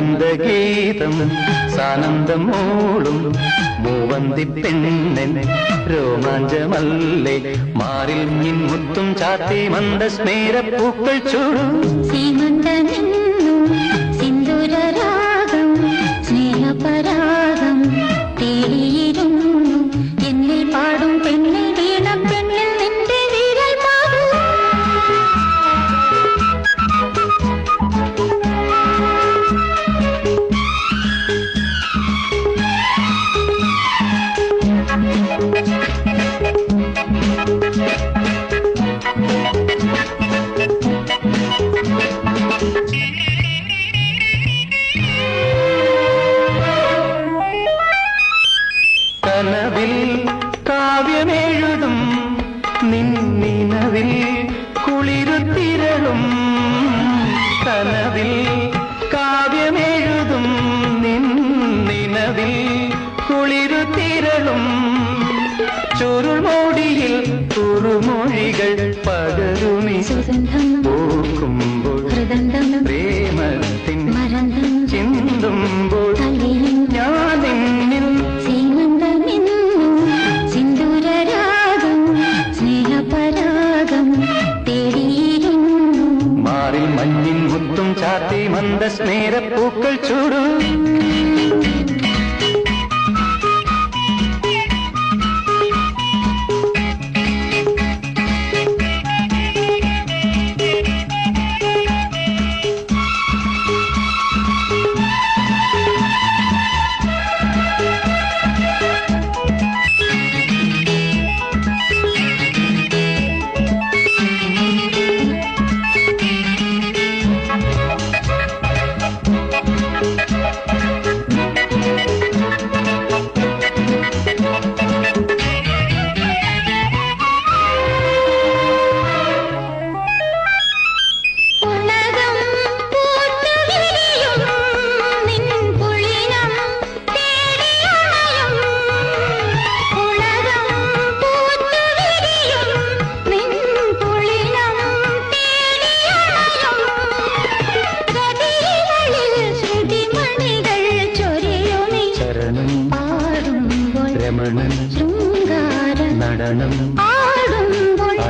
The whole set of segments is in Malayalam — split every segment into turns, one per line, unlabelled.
ഹേമന്തഗീതം സാനന്ദം മൂളും മൂവന്തി പെണ്ണൻ രോമാഞ്ചമല്ലേ. മാറിൽ നിൻമുത്തും ചാത്തി മന്ദസ്മേരപ്പൂക്കൾ ചൂടും.
സീമന്തനിന്നു
നിന്നിനവിൽ കുളിരുത്തിരളും ചുരുൾമോടിയിൽ കുറുമൊഴികൾ പകരുമി. പൂക്കുമ്പോൾ പ്രേമത്തിൻ ചിന്തുമ്പോൾ ഞാൻ നിന്നിൽ
സിന്ദൂരരാഗം സ്നേഹപരാഗം തേടിയിരുന്നു.
മാറിൽ മഞ്ഞിൻ മുത്തും ചാത്തി മന്ദസ്നേര പൂക്കൾ ചൂടു.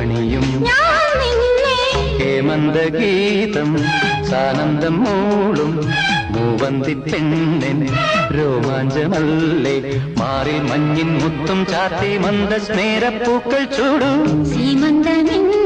ആടുമ്പോൾ ഹേമന്ത
ഗീതം സാനന്ദം മൂളും മൂവന്തി പെണ്ണിന് രോമാഞ്ചമല്ലേ? മാറി മഞ്ഞിൻ മുത്തും ചാത്തി മന്ദ പൂക്കൾ ചൂടും
സീമന്തനിന്നു